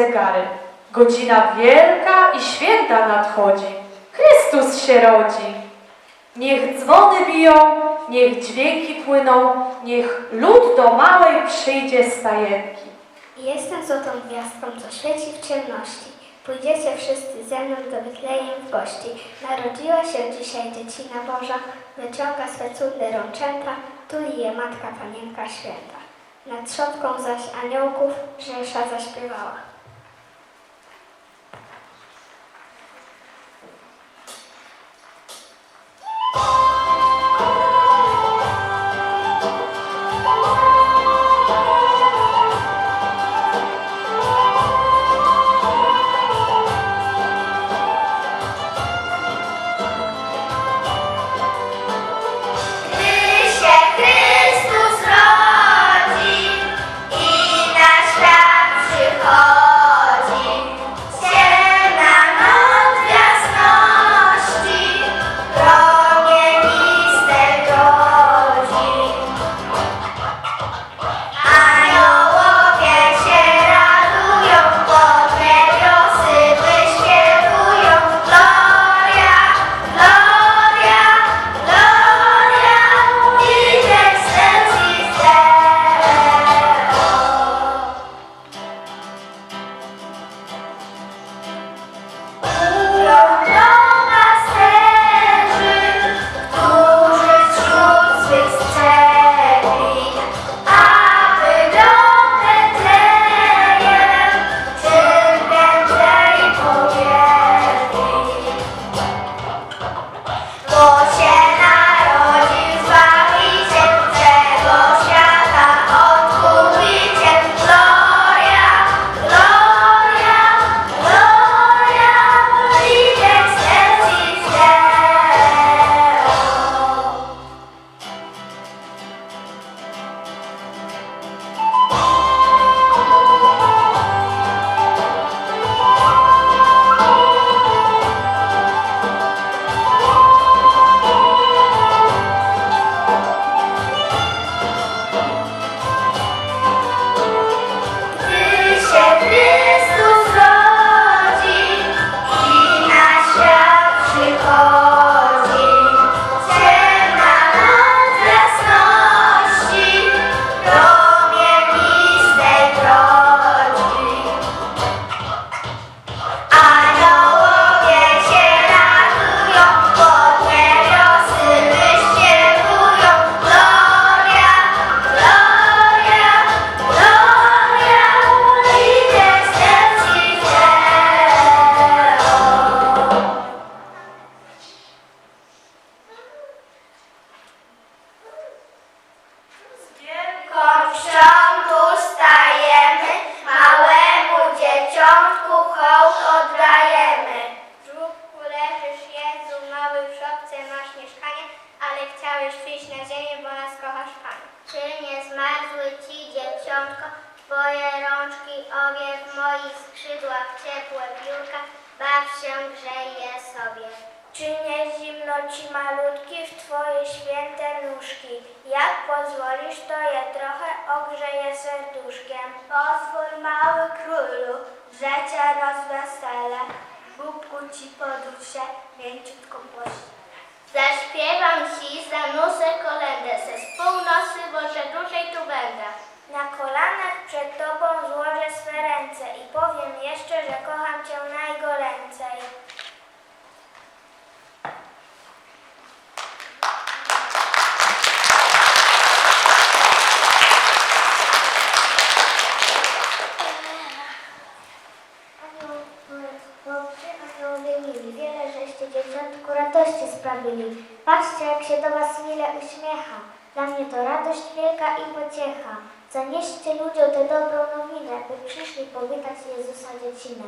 zegary. Godzina wielka i święta nadchodzi. Chrystus się rodzi. Niech dzwony biją, niech dźwięki płyną, niech lud do małej przyjdzie stajenki. Jestem złotą gwiazdką, co świeci w ciemności. Pójdziecie wszyscy ze mną do Betlejem w gości. Narodziła się dzisiaj dziecina Boża, wyciąga swe cudne rączęta, tuli je Matka Panienka Święta. Nad trzodką zaś aniołków rzesza zaśpiewała. się, jak się do Was mile uśmiecha. Dla mnie to radość wielka i pociecha. Zanieście ludziom tę dobrą nowinę, by przyszli powitać Jezusa dziecinę.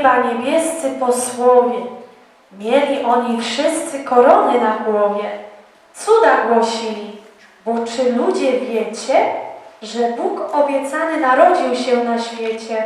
Nieba niebiescy posłowie. Mieli oni wszyscy korony na głowie. Cuda głosili. Bo czy ludzie wiecie, że Bóg obiecany narodził się na świecie?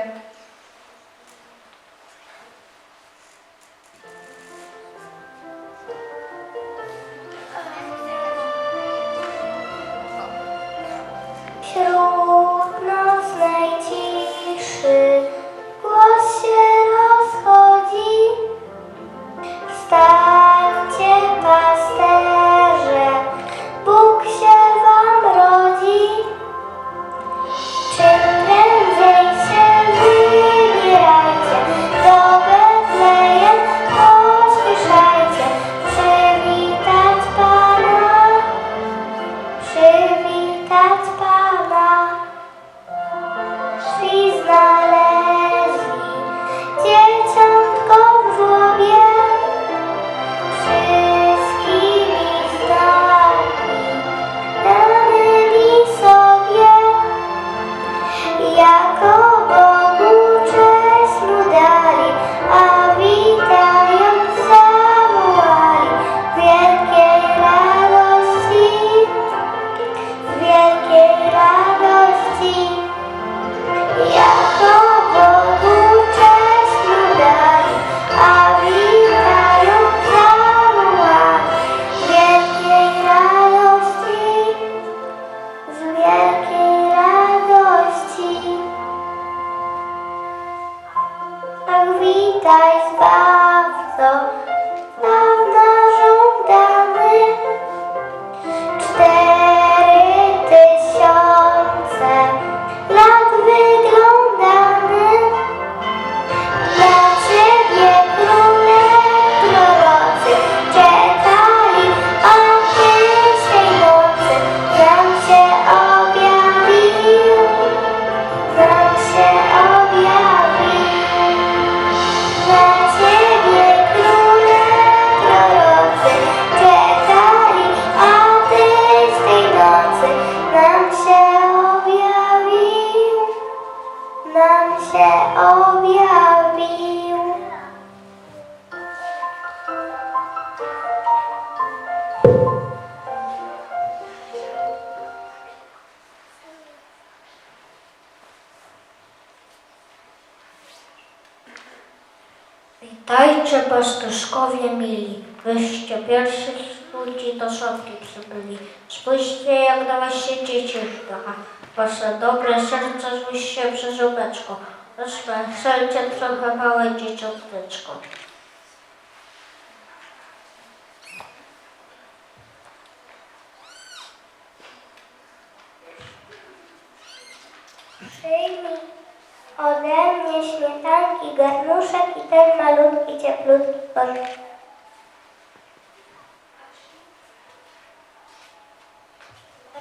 Pastuszkowie mili, wyście pierwszych ludzi do szopki przybyli. Spójrzcie jak do was się dzieci uśmiecha, wasze dobre serce złyście przez żubeczko. Rozweselcie trochę małe dzieciąteczko. Przyjmij ode mnie śmietanki, garnuszek i ten malutki, cieplutki korek.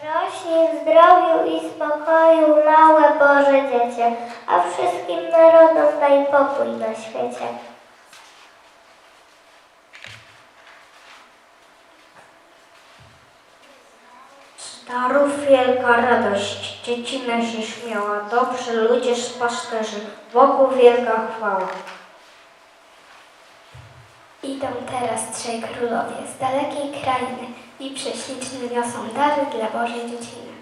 Rośnij w zdrowiu i spokoju, małe Boże Dziecię, a wszystkim narodom daj pokój na świecie. Starów wielka radość, dziecina się śmiała, dobrzy ludzie z pasterzy, Bogu wielka chwała. Idą teraz trzej królowie z dalekiej krainy i prześliczne niosą dary dla Bożej dzieciny.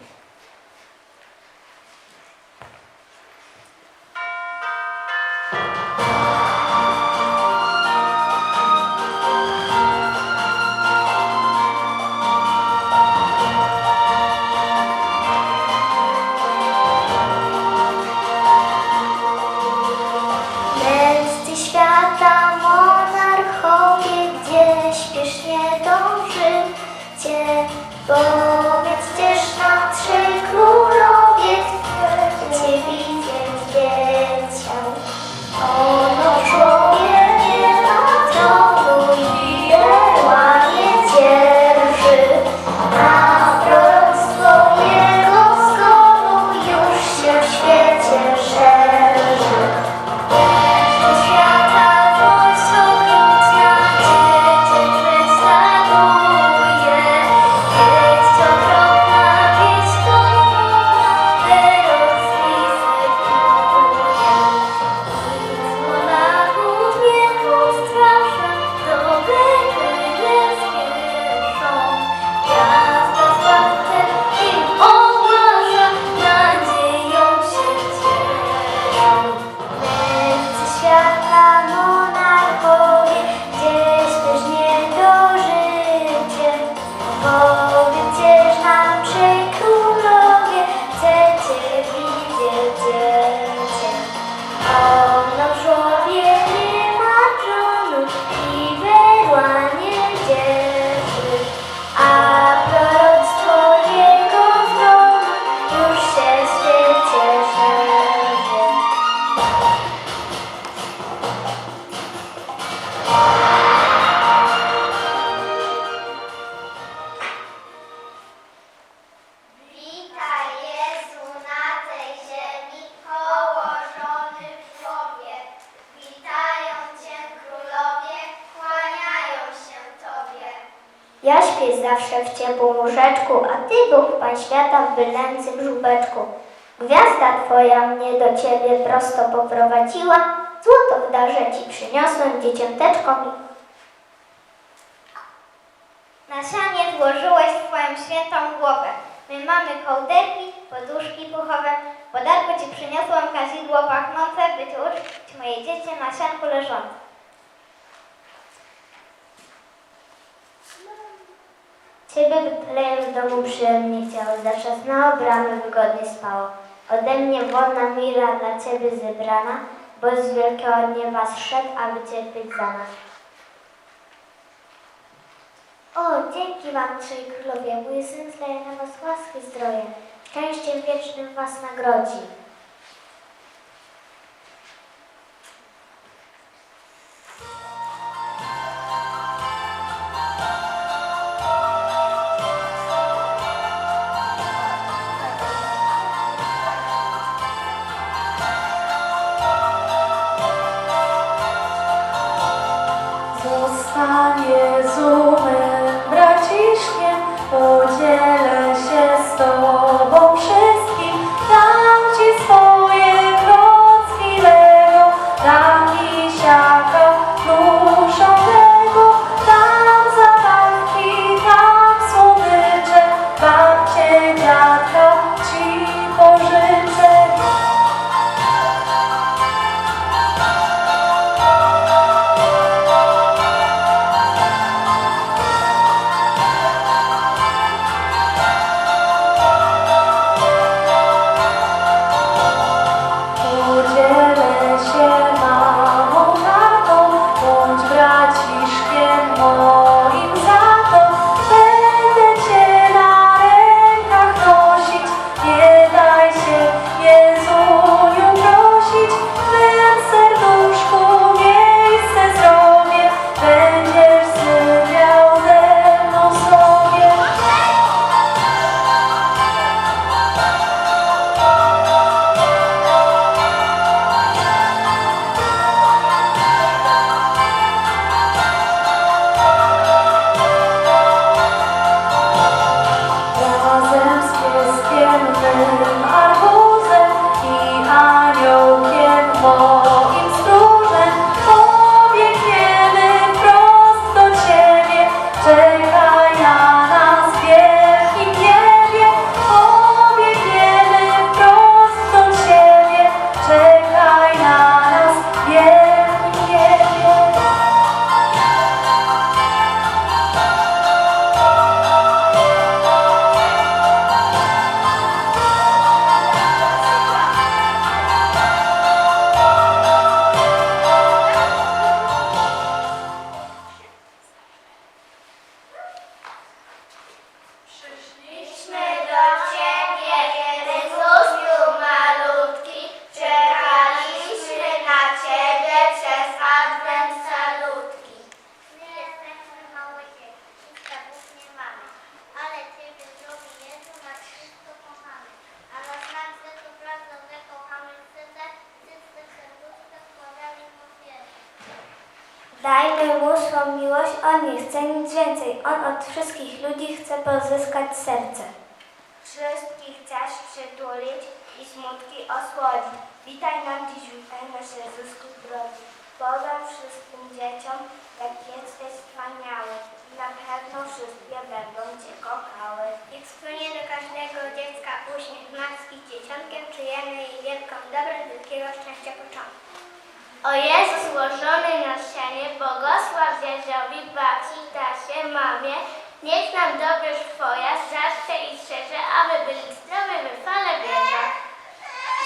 Świata, w bylęcym żubeczku. Gwiazda Twoja mnie do Ciebie prosto poprowadziła, złoto w darze Ci przyniosłem, dziecięteczko. Na sianie złożyłeś swoją świętą głowę. My mamy kołderki, poduszki puchowe, podarku Ci przyniosłam kazidło pachnące, by Ty uczcić moje dziecię na sianku leżące. Ciebie Betlejem w domu przyjemnie chciało, na bramy wygodnie spało. Ode mnie wodna mira dla Ciebie zebrana, bo z wielkiego nieba zszedł, aby cierpieć za nas. O, dzięki Wam, Trzej Królowie, mój syn zleje na Was łaski zdroje, szczęściem wiecznym Was nagrodzi. Chce pozyskać serce. Wszystkich chcesz przytulić i smutki osłodzić. Witaj nam dziś witaj nasz Jezusku drogi. Podam wszystkim dzieciom, jak jesteś wspaniały. Na pewno wszystkie będą Cię kochały. Niech spłynie do każdego dziecka uśmiech matki z dzieciątkiem, czujemy jej wielką dobrę, wielkiego szczęścia początku. O aby byli zdrowi we fale wierza.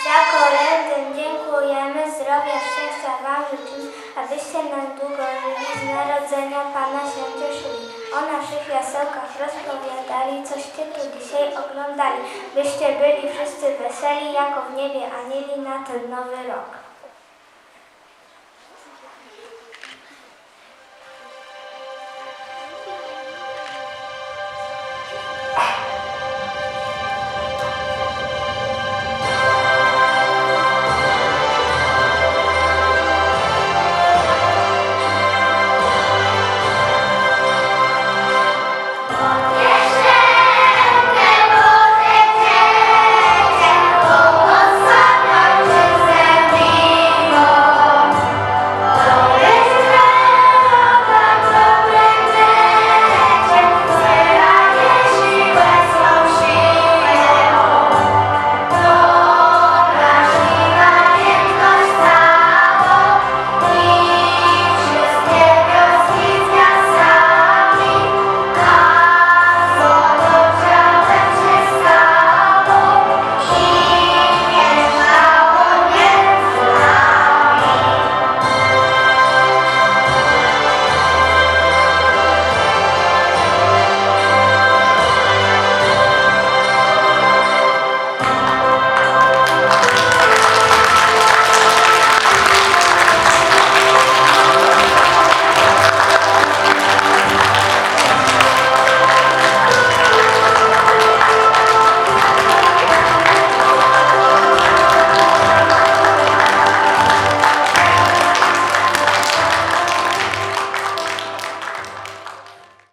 Za kolędę dziękujemy, zdrowia, szczęścia Wam życzymy, abyście nam długo żyli, z narodzenia Pana się cieszyli. O naszych jasełkach rozpowiadali, coście tu dzisiaj oglądali, byście byli wszyscy weseli, jako w niebie anieli na ten nowy rok.